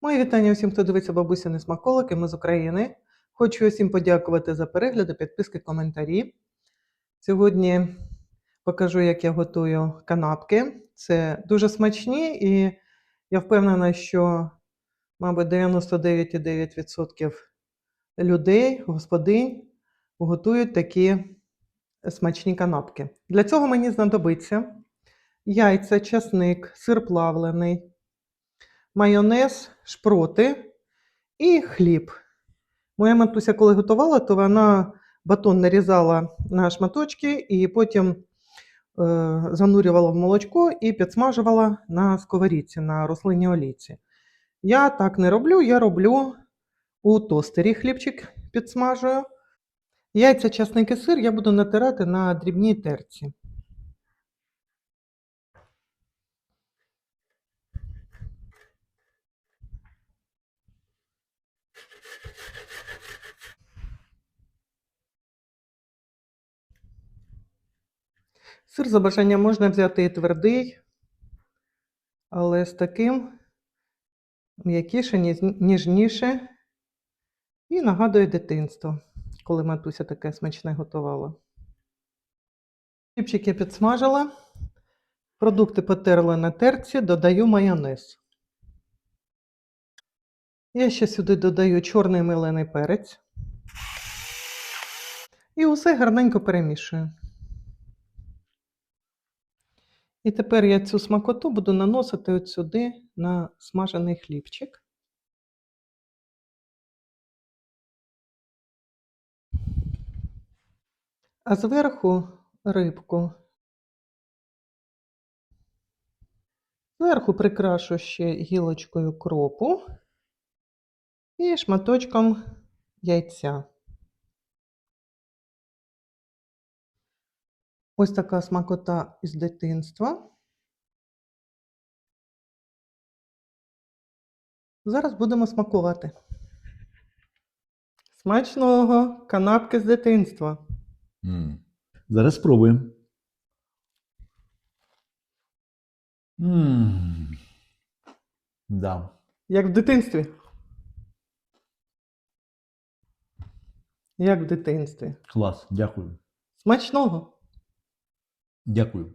Мої вітання усім, хто дивиться бабусіни смаколики. Ми з України. Хочу усім подякувати за перегляди, підписки, коментарі. Сьогодні покажу, як я готую канапки. Це дуже смачні, і я впевнена, що, мабуть, 99,9% людей, господинь готують такі смачні канапки. Для цього мені знадобиться яйця, часник, сир плавлений, майонез, шпроти і хліб. Моя матуся, коли готувала, то вона батон нарізала на шматочки і потім е, занурювала в молочко і підсмажувала на сковорідці, на рослинній олійці. Я так не роблю, я роблю у тостері хлібчик підсмажую. Яйця, часник сир я буду натирати на дрібній терці. Сир за бажанням можна взяти і твердий, але з таким м'якіше, ніжніше. І нагадує дитинство, коли матуся таке смачне готувала. Хлібчик я підсмажила. Продукти потерла на терці, додаю майонез. Я ще сюди додаю чорний мелений перець. І усе гарненько перемішую. І тепер я цю смакоту буду наносити от сюди на смажений хлібчик. А зверху рибку. Зверху прикрашу ще гілочкою кропу і шматочком яйця. Ось така смакота із дитинства. Зараз будемо смакувати. Смачного канапки з дитинства. М. Зараз спробуємо. М. Да. Як в дитинстві. Як в дитинстві. Клас. Дякую. Смачного! Дякую.